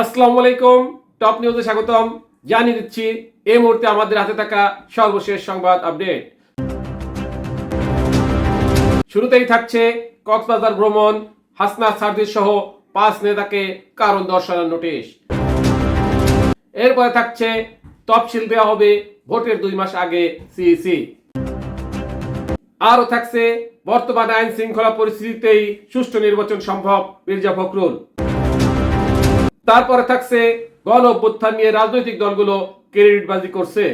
আসসালামু আলাইকুম। টপ নিউজে স্বাগতম। জানিয়ে দিচ্ছি, এই মুহূর্তে আমাদের হাতে থাকা সর্বশেষ সংবাদ আপডেট শুরুতেই থাকছে কক্সবাজার ভ্রমণ। হাসনা সার্দিস সহ পাঁচ নেতাকে কারণ দর্শানোর নোটিশ। এরপরে থাকছে, তফসিল দেওয়া হবে ভোটের দুই মাস আগে সিইসি আরও থাকছে, বর্তমান আইন শৃঙ্খলা পরিস্থিতিতেই সুষ্ঠু নির্বাচন সম্ভব মির্জা ফখরুল। তারপরে থাকছে গণ অভ্যুত্থান নিয়ে রাজনৈতিক দলগুলো ক্রেডিটবাজি করছে।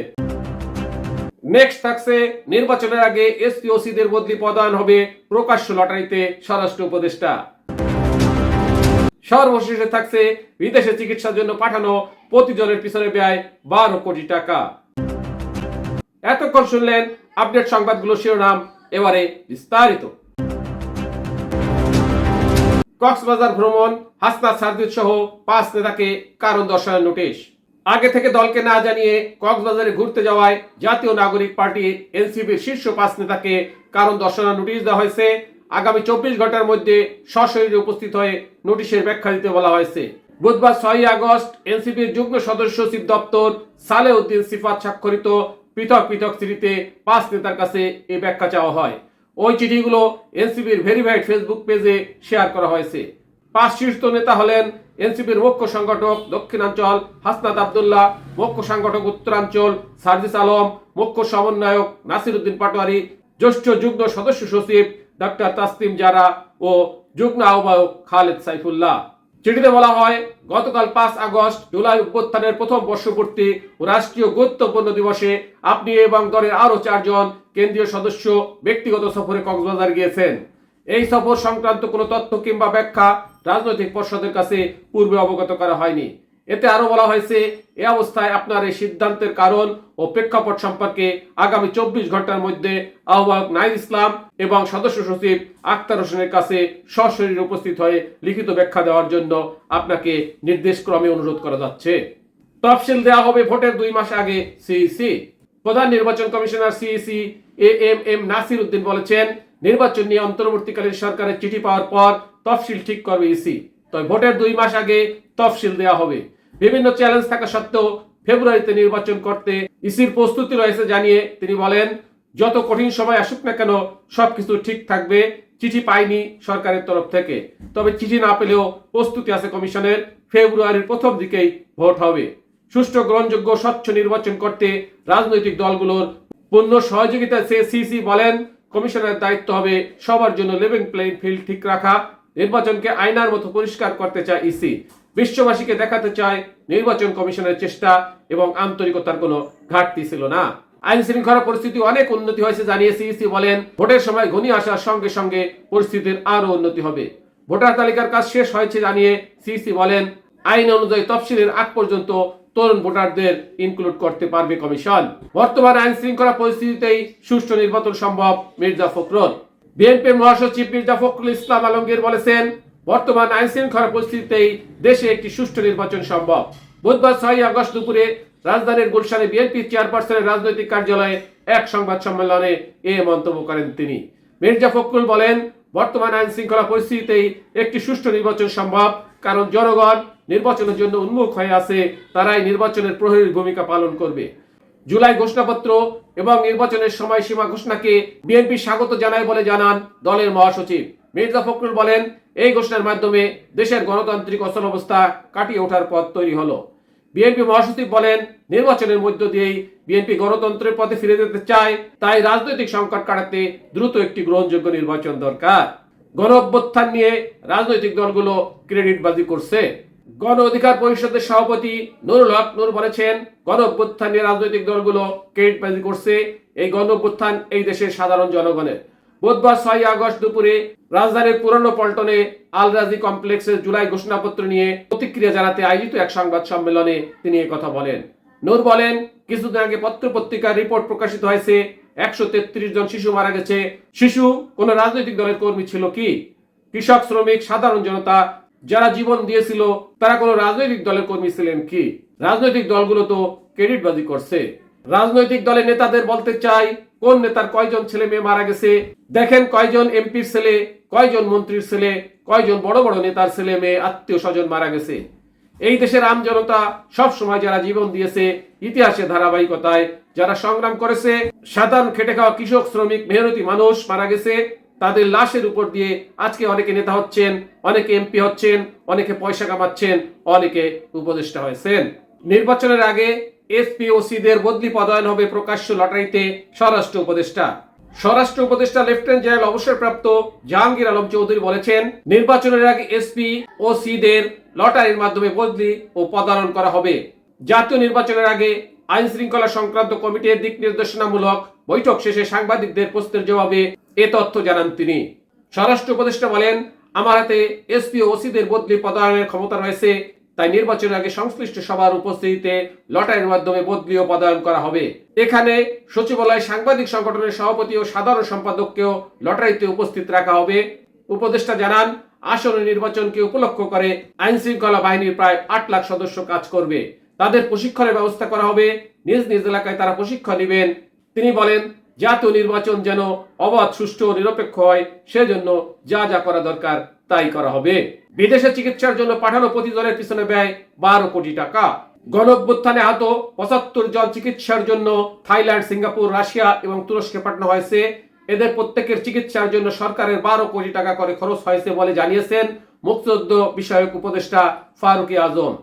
নেক্সট থাকছে নির্বাচনের আগে এসপি ওসিদের বদলি প্রদান হবে প্রকাশ্য লটারিতে স্বরাষ্ট্র উপদেষ্টা। সর্বশেষে থাকছে বিদেশে চিকিৎসার জন্য পাঠানো প্রতিজনের পিছনে ব্যয় বারো কোটি টাকা। এতক্ষণ শুনলেন আপডেট সংবাদগুলো শিরোনাম, এবারে বিস্তারিত। কক্সবাজার ভ্রমণ হাসনা সার্দিদ সহ পাঁচ নেতাকে কারণ দর্শানোর নোটিশ। আগে থেকে দলকে না জানিয়ে কক্সবাজারে ঘুরতে যাওয়ায় জাতীয় নাগরিক পার্টি এনসিপির শীর্ষ পাঁচ নেতাকে কারণ দর্শানোর নোটিশ দেওয়া হয়েছে। আগামী চব্বিশ ঘণ্টার মধ্যে সশরীরে উপস্থিত হয়ে নোটিশের ব্যাখ্যা দিতে বলা হয়েছে। বুধবার ছয়ই আগস্ট এনসিপির যুগ্ম সদস্য সচিব দপ্তর সালেউদ্দিন সিফাত স্বাক্ষরিত পৃথক পৃথক চিঠিতে পাঁচ নেতার কাছে এই ব্যাখ্যা চাওয়া হয়। ওই চিঠিগুলো এনসিপির ভেরিফাইড ফেসবুক পেজে শেয়ার করা হয়েছে। পাঁচ শীর্ষ নেতা হলেন এনসিপির মুখ্য সংগঠক দক্ষিণাঞ্চল হাসনাত আবদুল্লাহ, মুখ্য সংগঠক উত্তরাঞ্চল সার্জিস আলম, মুখ্য সমন্বয়ক নাসির উদ্দিন পাটোয়ারি, জ্যেষ্ঠ যুগ্ম সদস্য সচিব ডক্টর তাসতিম জারা ও যুগ্ম আহ্বায়ক খালেদ সাইফুল্লাহ। চিঠিতে বলা হয়, গতকাল পাঁচ আগস্ট জুলাই অভ্যুত্থানের প্রথম বর্ষপূর্তি ও রাষ্ট্রীয় গুরুত্বপূর্ণ দিবসে আপনি এবং দলের আরও চারজন কেন্দ্রীয় সদস্য ব্যক্তিগত সফরে কক্সবাজার গিয়েছেন। এই সফর সংক্রান্ত কোনো তথ্য কিংবা ব্যাখ্যা রাজনৈতিক পর্ষদের কাছে পূর্বে অবগত করা হয়নি। এতে আরও বলা হয়েছে, এ অবস্থায় আপনার এই সিদ্ধান্তের কারণ ও প্রেক্ষাপট সম্পর্কে আগামী চব্বিশ ঘণ্টার মধ্যে আহ্বায়ক নাইদ ইসলাম এবং সদস্য সচিব আক্তার হোসেনের কাছে সশরীরে উপস্থিত হয়ে লিখিত ব্যাখ্যা দেওয়ার জন্য আপনাকে নির্দেশক্রমে অনুরোধ করা যাচ্ছে। তফসিল দেওয়া হবে ভোটের দুই মাস আগে সিইসি। প্রধান নির্বাচন commissioner CEC A M M Nasir Uddin বলেছেন, নির্বাচন নিয়ে অন্তর্বর্তীকালীন সরকারের চিঠি পাওয়ার পর তফসিল ঠিক করবে ইসি। তবে ভোটের দুই মাস আগে তফসিল দেওয়া হবে। বিভিন্ন চ্যালেঞ্জ থাকা সত্ত্বেও ফেব্রুয়ারিতে নির্বাচন করতে ইসির প্রস্তুতি রয়েছে জানিয়ে তিনি বলেন, যত কঠিন সময় আসুক না কেন সবকিছু ঠিক থাকবে, চিঠি পাইনি সরকারের তরফ থেকে। তবে চিঠি না পেলেও প্রস্তুতি আছে কমিশনের, ফেব্রুয়ারির প্রথম দিকেই ভোট হবে। সুষ্ঠু, গ্রহণযোগ্য, স্বচ্ছ নির্বাচন করতে রাজনৈতিক দলগুলোর পূর্ণ সহযোগিতা চেয়ে সিসি বলেন, কমিশনের দায়িত্ব হবে সবার জন্য লিভিং প্লেইং ফিল্ড ঠিক রাখা নির্বাচনকে আয়নার মতো পরিষ্কার করতে চায় ইসি। বিশ্ববাসীকে দেখাতে চায় নির্বাচন কমিশনের চেষ্টা এবং আন্তরিকতার কোনো ঘাটতি ছিল না। আইন শৃঙ্খলা পরিস্থিতি অনেক উন্নতি হয়েছে জানিয়ে সিইসি বলেন, ভোটের সময় ঘনিয়ে আসার সঙ্গে সঙ্গে পরিস্থিতির আরও উন্নতি হবে। ভোটার তালিকার কাজ শেষ হয়েছে জানিয়ে সিইসি বলেন, আইন অনুযায়ী তফসিলের আগ পর্যন্ত তরুণ ভোটারদের ইনক্লুড করতে পারবে কমিশন। বর্তমান আইন শৃঙ্খলা পরিস্থিতিতেই সুষ্ঠু নির্বাচন সম্ভব মির্জা ফখরুল। বিএনপির মহাসচিব মির্জা ফখরুল ইসলাম আলমগীর বলেছেন, বর্তমান আইন শৃঙ্খলা পরিস্থিতিতেই দেশে একটি সুষ্ঠু নির্বাচন সম্ভব। বুধবার ছয় আগস্ট দুপুরে রাজধানীর গুলশানে বিএনপি চেয়ারপারসনের রাজনৈতিক কার্যালয়ে এক সংবাদ সম্মেলনে এ মন্তব্য করেন তিনি। মির্জা ফখরুল বলেন, বর্তমান আইন শৃঙ্খলা পরিস্থিতিতেই একটি সুষ্ঠু নির্বাচন সম্ভব, কারণ জনগণ নির্বাচনের জন্য উন্মুখ হয়ে আছে, তারাই নির্বাচনের প্রহরীর ভূমিকা পালন করবে। জুলাই ঘোষণাপত্র এবং নির্বাচনের সময়সীমা ঘোষণাকে বিএনপি স্বাগত জানায় বলে জানান দলের মহাসচিব। মির্জা ফখরুল বলেন, এই ঘোষণার মাধ্যমে দেশের গণতান্ত্রিক অচল অবস্থা কাটিয়ে ওঠার পথ তৈরি হলো। বিএনপি মহাসচিব বলেন, নির্বাচনের মধ্য দিয়েই বিএনপি গণতন্ত্রের পথে ফিরে যেতে চায়, তাই রাজনৈতিক সংকট কাটাতে দ্রুত একটি গ্রহণযোগ্য নির্বাচন দরকার। গণ অভ্যুত্থান নিয়ে রাজনৈতিক দলগুলো ক্রেডিটবাজি করছে। গণ অধিকার পরিষদের সভাপতি নুরুল হক নূর বলেছেন, গণ অভ্যুত্থান রাজনৈতিক দলগুলো ক্রেডিটবাজি করছে। এই গণ অভ্যুত্থান এই দেশের সাধারণ জনগণের। বুধবার ছয় আগস্ট দুপুরে রাজধানীর পুরনো পল্টনে আল রাজি কমপ্লেক্সের জুলাই ঘোষণাপত্র নিয়ে প্রতিক্রিয়া জানাতে আয়োজিত এক সংবাদ সম্মেলনে তিনি কথা বলেন। নূর বলেন, কিছুদিন আগে পত্র পত্রিকার রিপোর্ট প্রকাশিত হয়েছে, একশো তেত্রিশ জন শিশু মারা গেছে। শিশু কোন রাজনৈতিক দলের কর্মী ছিল কি? কৃষক, শ্রমিক, সাধারণ জনতা যারা জীবন দিয়েছিল, তারা কোনো রাজনৈতিক দলের কর্মী ছিলেন কি? রাজনৈতিক দলগুলো তো ক্রেডিটবাজি করছে। রাজনৈতিক দলের নেতাদের বলতে চাই, কোন নেতার কয়জন ছেলে মেয়ে মারা গেছে? দেখেন কয়জন এমপির ছেলে, কয়জন মন্ত্রীর ছেলে, কয়জন বড় বড় নেতার ছেলে মেয়ে, আত্মীয় স্বজন মারা গেছে। এই দেশের আম জনতা সব সময় যারা জীবন দিয়েছে ইতিহাসে ধারাবাহিকতায় যারা সংগ্রাম করেছে, সাধারণ খেটে খাওয়া কৃষক, শ্রমিক, মেহনতি মানুষ মারা গেছে। তাদের লাশের উপর দিয়ে আজকে অনেকে নেতা হচ্ছেন, অনেকে এমপি হচ্ছেন, অনেকে পয়সা কামাচ্ছেন, অনেকে উপদেষ্টা হয়েছেন। নির্বাচনের আগে এসপি ও সিদের বদলি পদায়ন হবে প্রকাশ্য লটারিতে স্বরাষ্ট্র উপদেষ্টা। স্বরাষ্ট্র উপদেষ্টা লেফটেন্যান্ট জেনারেল অবসরপ্রাপ্ত জাহাঙ্গীর আলম চৌধুরী বলেছেন, নির্বাচনের আগে এসপি ও সিদের লটারির মাধ্যমে বদলি ও পদায়ন করা হবে। জাতীয় নির্বাচনের আগে আইন শৃঙ্খলা সংক্রান্ত কমিটির দিক নির্দেশনামূলক বৈঠক শেষে সাংবাদিকদের প্রশ্নের জবাবে এ তথ্য জানান তিনি। স্বরাষ্ট্র উপদেষ্টা বলেন, আমার হাতে এসপি ও ওসিদের বদলি পদায়নের ক্ষমতা রয়েছে, তাই নির্বাচনের আগে সংশ্লিষ্ট সবার উপস্থিতিতে লটারির মাধ্যমে বদলি ও পদায়ন করা হবে। এখানে সচিবালয় সাংবাদিক সংগঠনের সভাপতি ও সাধারণ সম্পাদককেও লটারিতে উপস্থিত রাখা হবে। উপদেষ্টা জানান, আসন্ন নির্বাচনকে উপলক্ষ করে আইন শৃঙ্খলা বাহিনীর প্রায় আট লাখ সদস্য কাজ করবে। তাদের প্রশিক্ষণের ব্যবস্থা করা হবে। নিজ নিজ এলাকায় তারা প্রশিক্ষণ নেবেন। তিনি বলেন, জাতীয় নির্বাচন যেন অবাধ, সুষ্ঠু নিরপেক্ষ হয়, সেজন্য যা যা করা দরকার তাই করা হবে। বিদেশে চিকিৎসার জন্য পাঠানো প্রতিজনের পিছনে ব্যয় বারো কোটি টাকা। গণ অভ্যুত্থানে আহত পঁচাত্তর জন চিকিৎসার জন্য থাইল্যান্ড, সিঙ্গাপুর, রাশিয়া এবং তুরস্কে পাঠানো হয়েছে। এদের প্রত্যেকের চিকিৎসার জন্য সরকারের বারো কোটি টাকা করে খরচ হয়েছে বলে জানিয়েছেন মুক্তিযুদ্ধ বিষয়ক উপদেষ্টা ফারুকি আজম।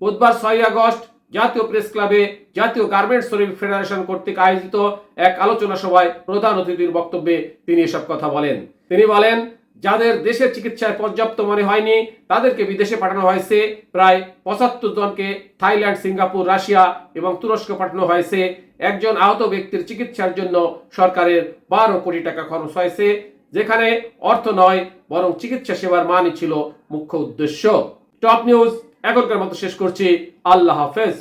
বুধবার ছয় আগস্ট জাতীয় প্রেস ক্লাবে জাতীয় গার্মেন্টস শ্রমিক ফেডারেশন কর্তৃক আয়োজিত এক আলোচনা সভায় প্রধান অতিথির বক্তব্যে তিনি এসব কথা বলেন। তিনি বলেন, যাদের দেশের চিকিৎসায় পর্যাপ্ত মনে হয়নি, তাদেরকে বিদেশে পাঠানো হয়েছে। প্রায় পঁচাত্তর জনকে থাইল্যান্ড, সিঙ্গাপুর, রাশিয়া এবং তুরস্ক পাঠানো হয়েছে। একজন আহত ব্যক্তির চিকিৎসার জন্য সরকারের বারো কোটি টাকা খরচ হয়েছে, যেখানে অর্থ নয়, বরং চিকিৎসা সেবার মানই ছিল মুখ্য উদ্দেশ্য। টপ নিউজ এখনকার মতো শেষ করছি। আল্লাহ হাফেজ।